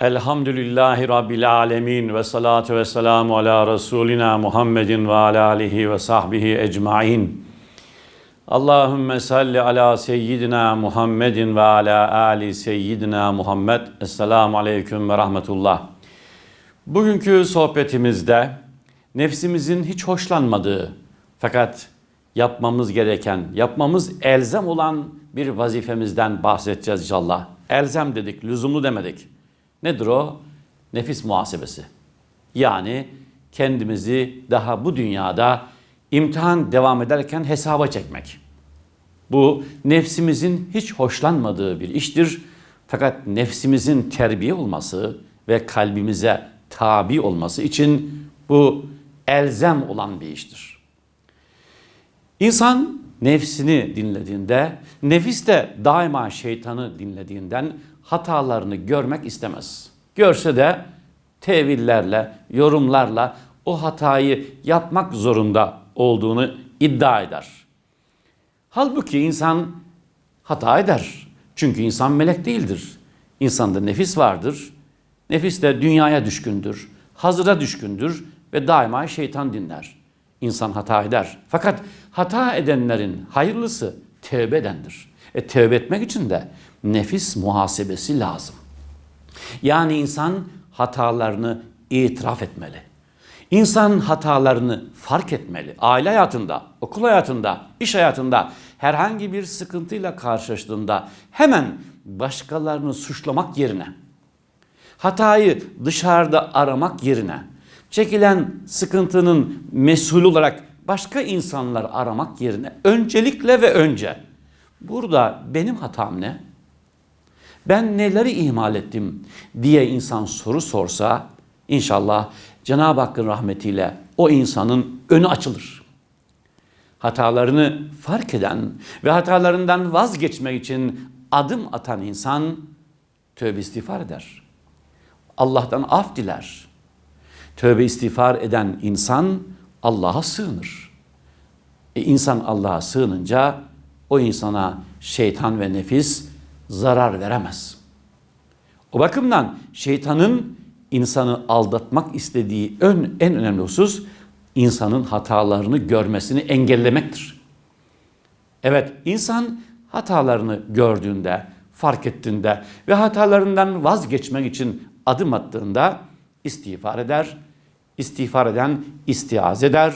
Elhamdülillahi Rabbil alemin ve salatu ve selamu ala Resulina Muhammedin ve ala alihi ve sahbihi ecmain. Allahümme salli ala seyyidina Muhammedin ve ala ali seyyidina Muhammed. Esselamu aleyküm ve rahmetullah. Bugünkü sohbetimizde nefsimizin hiç hoşlanmadığı fakat yapmamız gereken, yapmamız elzem olan bir vazifemizden bahsedeceğiz inşallah. Elzem dedik, lüzumlu demedik. Nedir o? Nefis muhasebesi. Yani kendimizi daha bu dünyada imtihan devam ederken hesaba çekmek. Bu nefsimizin hiç hoşlanmadığı bir iştir. Fakat nefsimizin terbiye olması ve kalbimize tabi olması için bu elzem olan bir iştir. İnsan nefsini dinlediğinde, nefis de daima şeytanı dinlediğinden hatalarını görmek istemez. Görse de tevillerle, yorumlarla o hatayı yapmak zorunda olduğunu iddia eder. Halbuki insan hata eder. Çünkü insan melek değildir. İnsanda nefis vardır. Nefis de dünyaya düşkündür. Hazıra düşkündür ve daima şeytan dinler. İnsan hata eder. Fakat hata edenlerin hayırlısı tevbe edendir. E tevbe etmek için de nefis muhasebesi lazım. Yani insan hatalarını itiraf etmeli. İnsan hatalarını fark etmeli. Aile hayatında, okul hayatında, iş hayatında herhangi bir sıkıntıyla karşılaştığında hemen başkalarını suçlamak yerine, hatayı dışarıda aramak yerine, çekilen sıkıntının mesul olarak başka insanlar aramak yerine öncelikle ve önce burada benim hatam ne? Ben neleri ihmal ettim diye insan soru sorsa inşallah Cenab-ı Hakk'ın rahmetiyle o insanın önü açılır. Hatalarını fark eden ve hatalarından vazgeçmek için adım atan insan tövbe istiğfar eder. Allah'tan af diler. Tövbe istiğfar eden insan Allah'a sığınır. E insan Allah'a sığınınca o insana şeytan ve nefis zarar veremez. O bakımdan şeytanın insanı aldatmak istediği ön, en önemli husus insanın hatalarını görmesini engellemektir. Evet insan hatalarını gördüğünde, fark ettiğinde ve hatalarından vazgeçmek için adım attığında istiğfar eder. İstiğfar eden istiaz eder.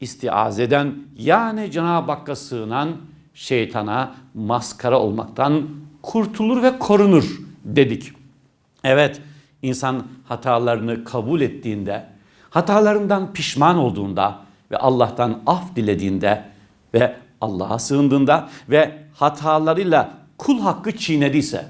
İstiaz eden yani Cenab-ı Hakk'a sığınan şeytana maskara olmaktan kurtulur ve korunur dedik. Evet, insan hatalarını kabul ettiğinde, hatalarından pişman olduğunda ve Allah'tan af dilediğinde ve Allah'a sığındığında ve hatalarıyla kul hakkı çiğnediyse,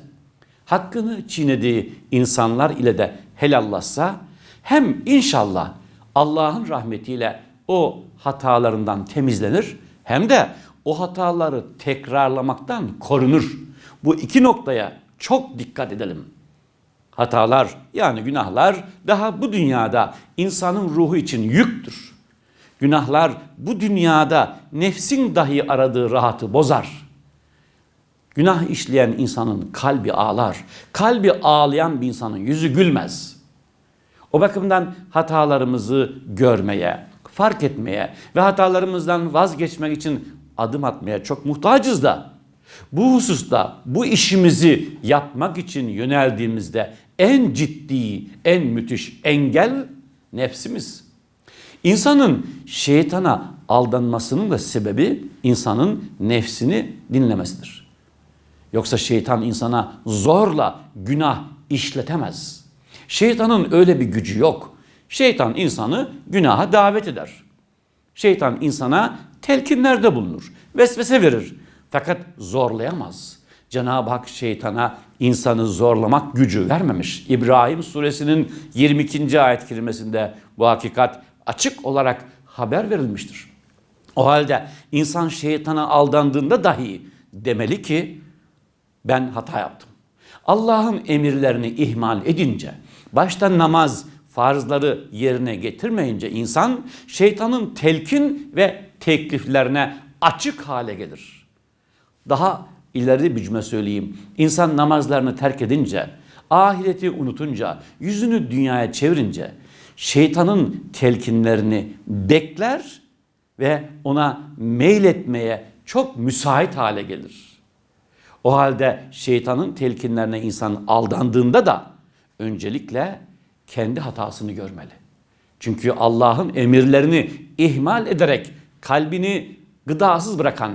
hakkını çiğnediği insanlar ile de helallaşsa hem inşallah Allah'ın rahmetiyle o hatalarından temizlenir hem de o hataları tekrarlamaktan korunur. Bu iki noktaya çok dikkat edelim. Hatalar yani günahlar daha bu dünyada insanın ruhu için yüktür. Günahlar bu dünyada nefsin dahi aradığı rahatı bozar. Günah işleyen insanın kalbi ağlar. Kalbi ağlayan bir insanın yüzü gülmez. O bakımdan hatalarımızı görmeye, fark etmeye ve hatalarımızdan vazgeçmek için adım atmaya çok muhtacız da. Bu hususta bu işimizi yapmak için yöneldiğimizde en ciddi, en müthiş engel nefsimiz. İnsanın şeytana aldanmasının da sebebi insanın nefsini dinlemesidir. Yoksa şeytan insana zorla günah işletemez. Şeytanın öyle bir gücü yok. Şeytan insanı günaha davet eder. Şeytan insana telkinlerde bulunur, vesvese verir. Fakat zorlayamaz. Cenab-ı Hak şeytana insanı zorlamak gücü vermemiş. İbrahim suresinin 22. ayet kelimesinde bu hakikat açık olarak haber verilmiştir. O halde insan şeytana aldandığında dahi demeli ki ben hata yaptım. Allah'ın emirlerini ihmal edince, başta namaz, farzları yerine getirmeyince insan şeytanın telkin ve tekliflerine açık hale gelir. Daha ileri bir cümle söyleyeyim. İnsan namazlarını terk edince, ahireti unutunca, yüzünü dünyaya çevirince şeytanın telkinlerini bekler ve ona meyletmeye çok müsait hale gelir. O halde şeytanın telkinlerine insan aldandığında da öncelikle kendi hatasını görmeli. Çünkü Allah'ın emirlerini ihmal ederek kalbini gıdasız bırakan,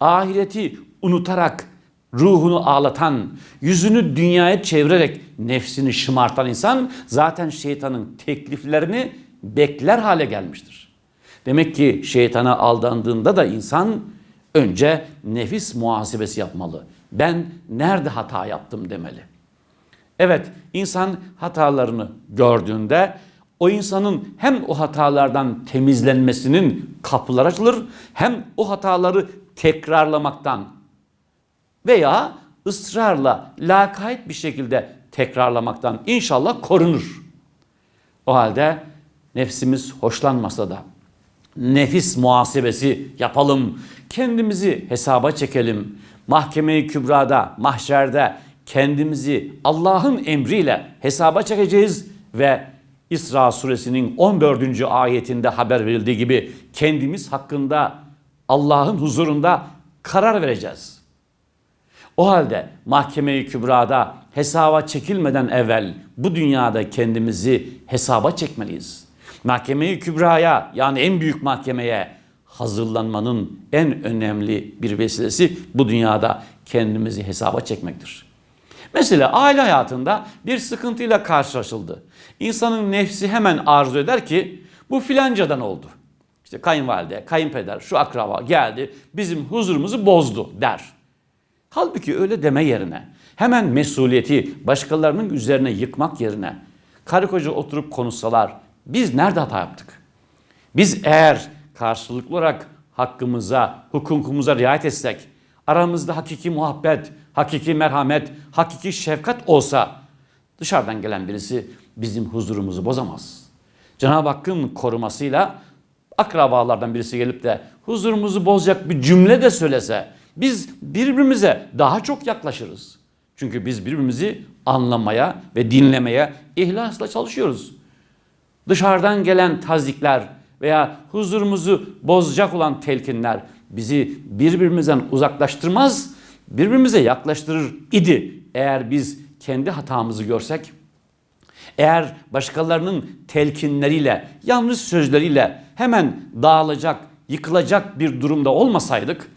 ahireti unutarak ruhunu ağlatan, yüzünü dünyaya çevirerek nefsini şımartan insan zaten şeytanın tekliflerini bekler hale gelmiştir. Demek ki şeytana aldandığında da insan önce nefis muhasebesi yapmalı. Ben nerede hata yaptım demeli. Evet, insan hatalarını gördüğünde o insanın hem o hatalardan temizlenmesinin kapıları açılır hem o hataları tekrarlamaktan veya ısrarla lakayt bir şekilde tekrarlamaktan inşallah korunur. O halde nefsimiz hoşlanmasa da nefis muhasebesi yapalım. Kendimizi hesaba çekelim. Mahkeme-i kübrada, mahşerde kendimizi Allah'ın emriyle hesaba çekeceğiz ve İsra suresinin 14. ayetinde haber verildiği gibi kendimiz hakkında Allah'ın huzurunda karar vereceğiz. O halde mahkeme-i kübrada hesaba çekilmeden evvel bu dünyada kendimizi hesaba çekmeliyiz. Mahkeme-i kübraya yani en büyük mahkemeye hazırlanmanın en önemli bir vesilesi bu dünyada kendimizi hesaba çekmektir. Mesela aile hayatında bir sıkıntıyla karşılaşıldı. İnsanın nefsi hemen arzu eder ki bu filancadan oldu. İşte kayınvalide, kayınpeder, şu akraba geldi bizim huzurumuzu bozdu der. Halbuki öyle deme yerine hemen mesuliyeti başkalarının üzerine yıkmak yerine karı koca oturup konuşsalar biz nerede hata yaptık? Biz eğer karşılıklı olarak hakkımıza, hukukumuza riayet etsek, aramızda hakiki muhabbet, hakiki merhamet, hakiki şefkat olsa dışarıdan gelen birisi bizim huzurumuzu bozamaz. Cenab-ı Hakk'ın korumasıyla akrabalardan birisi gelip de huzurumuzu bozacak bir cümle de söylese biz birbirimize daha çok yaklaşırız. Çünkü biz birbirimizi anlamaya ve dinlemeye ihlasla çalışıyoruz. Dışarıdan gelen tazikler veya huzurumuzu bozacak olan telkinler bizi birbirimizden uzaklaştırmaz, birbirimize yaklaştırır idi. Eğer biz kendi hatamızı görsek, eğer başkalarının telkinleriyle, yanlış sözleriyle hemen dağılacak, yıkılacak bir durumda olmasaydık,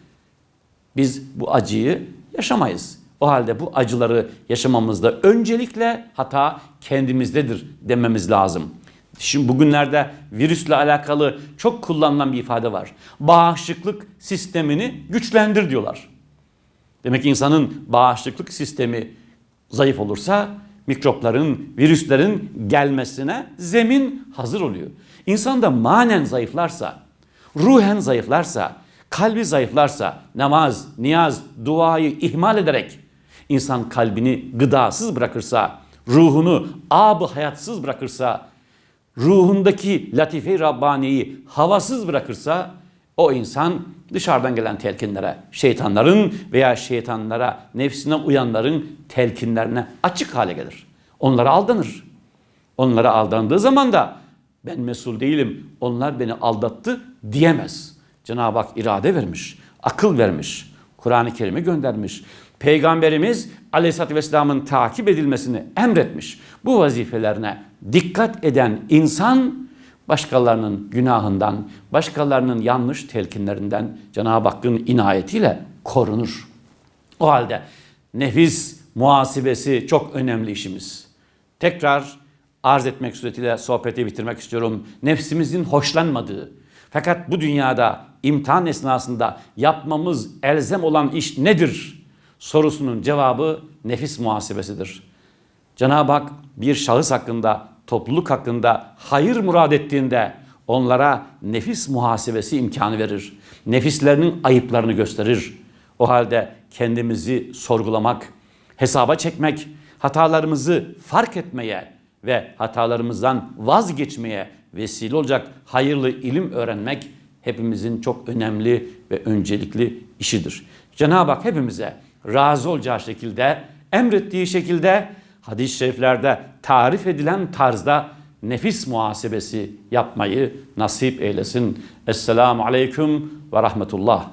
biz bu acıyı yaşamayız. O halde bu acıları yaşamamızda öncelikle hata kendimizdedir dememiz lazım. Şimdi bugünlerde virüsle alakalı çok kullanılan bir ifade var. Bağışıklık sistemini güçlendir diyorlar. Demek ki insanın bağışıklık sistemi zayıf olursa mikropların, virüslerin gelmesine zemin hazır oluyor. İnsan da manen zayıflarsa, ruhen zayıflarsa, kalbi zayıflarsa, namaz, niyaz, duayı ihmal ederek insan kalbini gıdasız bırakırsa, ruhunu ab hayatsız bırakırsa, ruhundaki latife-i Rabbani'yi havasız bırakırsa o insan dışarıdan gelen telkinlere, şeytanların veya şeytanlara, nefsine uyanların telkinlerine açık hale gelir. Onlara aldanır. Onlara aldandığı zaman da ben mesul değilim, onlar beni aldattı diyemez. Cenab-ı Hak irade vermiş, akıl vermiş, Kur'an-ı Kerim'i göndermiş. Peygamberimiz Aleyhisselatü Vesselam'ın takip edilmesini emretmiş. Bu vazifelerine dikkat eden insan başkalarının günahından, başkalarının yanlış telkinlerinden Cenab-ı Hakk'ın inayetiyle korunur. O halde nefis muhasebesi çok önemli işimiz. Tekrar arz etmek suretiyle sohbeti bitirmek istiyorum. Nefsimizin hoşlanmadığı fakat bu dünyada imtihan esnasında yapmamız elzem olan iş nedir? Sorusunun cevabı nefis muhasebesidir. Cenab-ı Hak bir şahıs hakkında, topluluk hakkında hayır murad ettiğinde onlara nefis muhasebesi imkanı verir. Nefislerinin ayıplarını gösterir. O halde kendimizi sorgulamak, hesaba çekmek, hatalarımızı fark etmeye ve hatalarımızdan vazgeçmeye vesile olacak hayırlı ilim öğrenmek hepimizin çok önemli ve öncelikli işidir. Cenab-ı Hak hepimize razı olacağı şekilde, emrettiği şekilde hadis-i şeriflerde tarif edilen tarzda nefis muhasebesi yapmayı nasip eylesin. Esselamu aleyküm ve rahmetullah.